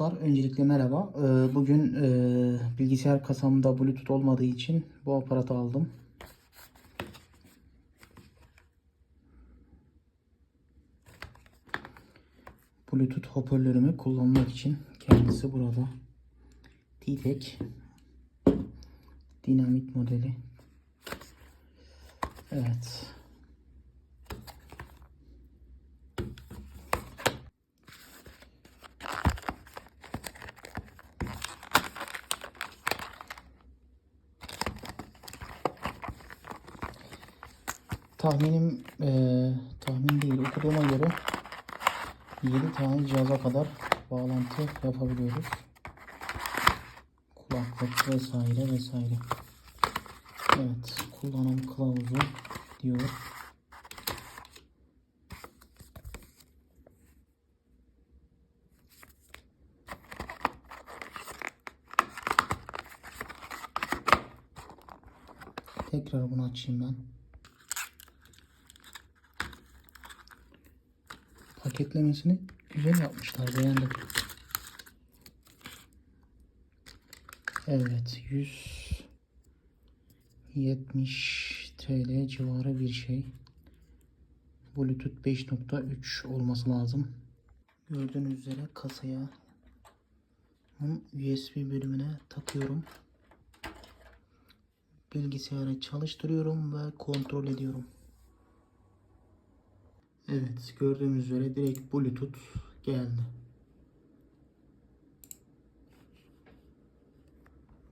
dostlar, öncelikle merhaba. Ee, Bugün e, bilgisayar kasamda Bluetooth olmadığı için bu aparatı aldım. Bluetooth hoparlörümü kullanmak için kendisi burada. D-Tech dinamit modeli. Evet. Tahminim eee, tahmin değil okuduğuma göre 7 tane cihaza kadar bağlantı yapabiliyoruz. Kulaklık vesaire vesaire. Evet kullanım kılavuzu diyor. Tekrar bunu açayım ben. Paketlemesini güzel yapmışlar. Beğendim. Evet. 170 TL civarı bir şey. Bluetooth 5.3 olması lazım. Gördüğünüz üzere kasaya USB bölümüne takıyorum. Bilgisayarı çalıştırıyorum ve kontrol ediyorum. Evet gördüğümüz üzere direkt Bluetooth geldi.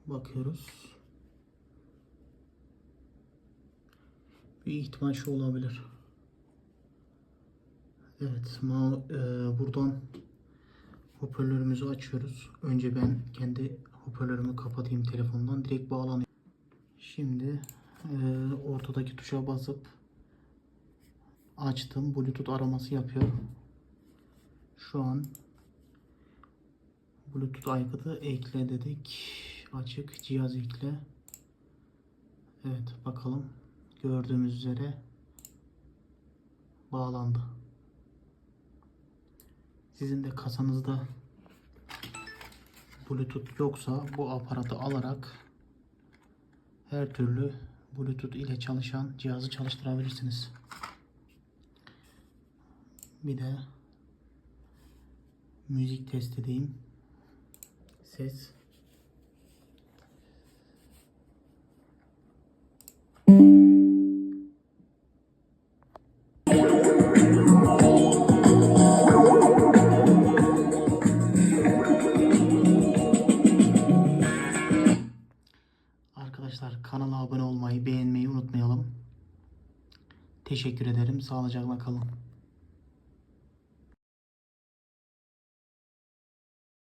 Bakıyoruz. Bir ihtimal şu olabilir. Evet ma e, buradan hoparlörümüzü açıyoruz. Önce ben kendi hoparlörümü kapatayım telefondan. Direkt bağlanıyor. Şimdi e, ortadaki tuşa basıp açtım. Bluetooth araması yapıyor. Şu an Bluetooth aygıtı ekle dedik. Açık cihaz ekle. Evet bakalım. Gördüğümüz üzere bağlandı. Sizin de kasanızda Bluetooth yoksa bu aparatı alarak her türlü Bluetooth ile çalışan cihazı çalıştırabilirsiniz. Bir de müzik test edeyim. Ses. Arkadaşlar kanala abone olmayı, beğenmeyi unutmayalım. Teşekkür ederim. Sağlıcakla kalın.